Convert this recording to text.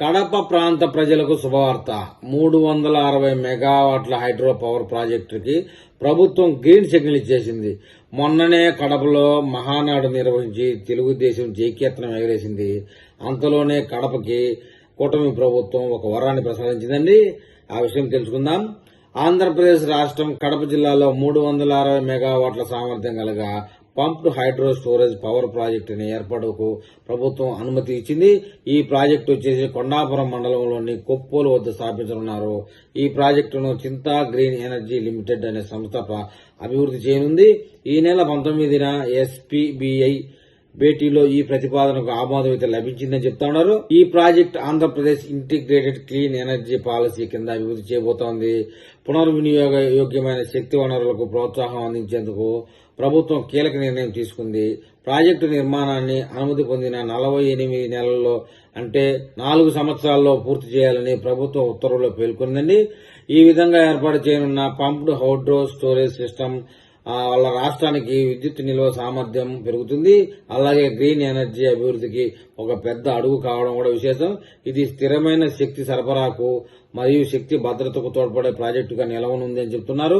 కడప ప్రాంత ప్రజలకు శుభవార్త. మూడు వందల అరవై మెగావాట్ల హైడ్రో పవర్ ప్రాజెక్టుకి ప్రభుత్వం గ్రీన్ సిగ్నల్ ఇచ్చేసింది. మొన్ననే కడపలో మహానాడు నిర్వహించి తెలుగుదేశం జైకేతనం ఎగరేసింది. అంతలోనే కడపకి కూటమి ప్రభుత్వం ఒక వరాన్ని ప్రసాదించిందండి. ఆ విషయం తెలుసుకుందాం. ఆంధ్రప్రదేశ్ రాష్ట్రం కడప జిల్లాలో మూడు వందల అరవై మెగావాట్ల సామర్థ్యం కలగా పంప్డ్ హైడ్రో స్టోరేజ్ పవర్ ప్రాజెక్టుని ఏర్పాటుకు ప్రభుత్వం అనుమతి ఇచ్చింది. ఈ ప్రాజెక్టు వచ్చేసి కొండాపురం మండలంలోని కొప్పోలు వద్ద స్థాపించనున్నారు. ఈ ప్రాజెక్టును చింతా గ్రీన్ ఎనర్జీ లిమిటెడ్ అనే సంస్థ అభివృద్ధి చేయనుంది. ఈ నెల పంతొమ్మిదిన ఎస్పీబీఐ భేటీలో ఈ ప్రతిపాదనకు ఆమోదం లభించిందని చెప్తా ఉన్నారు ఈ project Andhra Pradesh integrated clean energy policy కింద అభివృద్ధి చేయబోతోంది. పునర్వినియోగ యోగ్యమైన శక్తి వనరులకు ప్రోత్సాహం అందించేందుకు ప్రభుత్వం కీలక నిర్ణయం తీసుకుంది. ప్రాజెక్టు నిర్మాణాన్ని అనుమతి పొందిన నలభై ఎనిమిది నెలల్లో అంటే నాలుగు సంవత్సరాల్లో పూర్తి చేయాలని ప్రభుత్వం ఉత్తర్వుల్లో పేర్కొందండి. ఈ విధంగా ఏర్పాటు చేయనున్న పంప్డ్ హౌడ్రో స్టోరేజ్ సిస్టమ్ వాళ్ళ రాష్ట్రానికి విద్యుత్ నిల్వ సామర్థ్యం పెరుగుతుంది. అలాగే గ్రీన్ ఎనర్జీ అభివృద్ధికి ఒక పెద్ద అడుగు కావడం కూడా విశేషం. ఇది స్థిరమైన శక్తి సరఫరాకు మరియు శక్తి భద్రతకు తోడ్పడే ప్రాజెక్టుగా నిలవనుంది అని చెప్తున్నారు.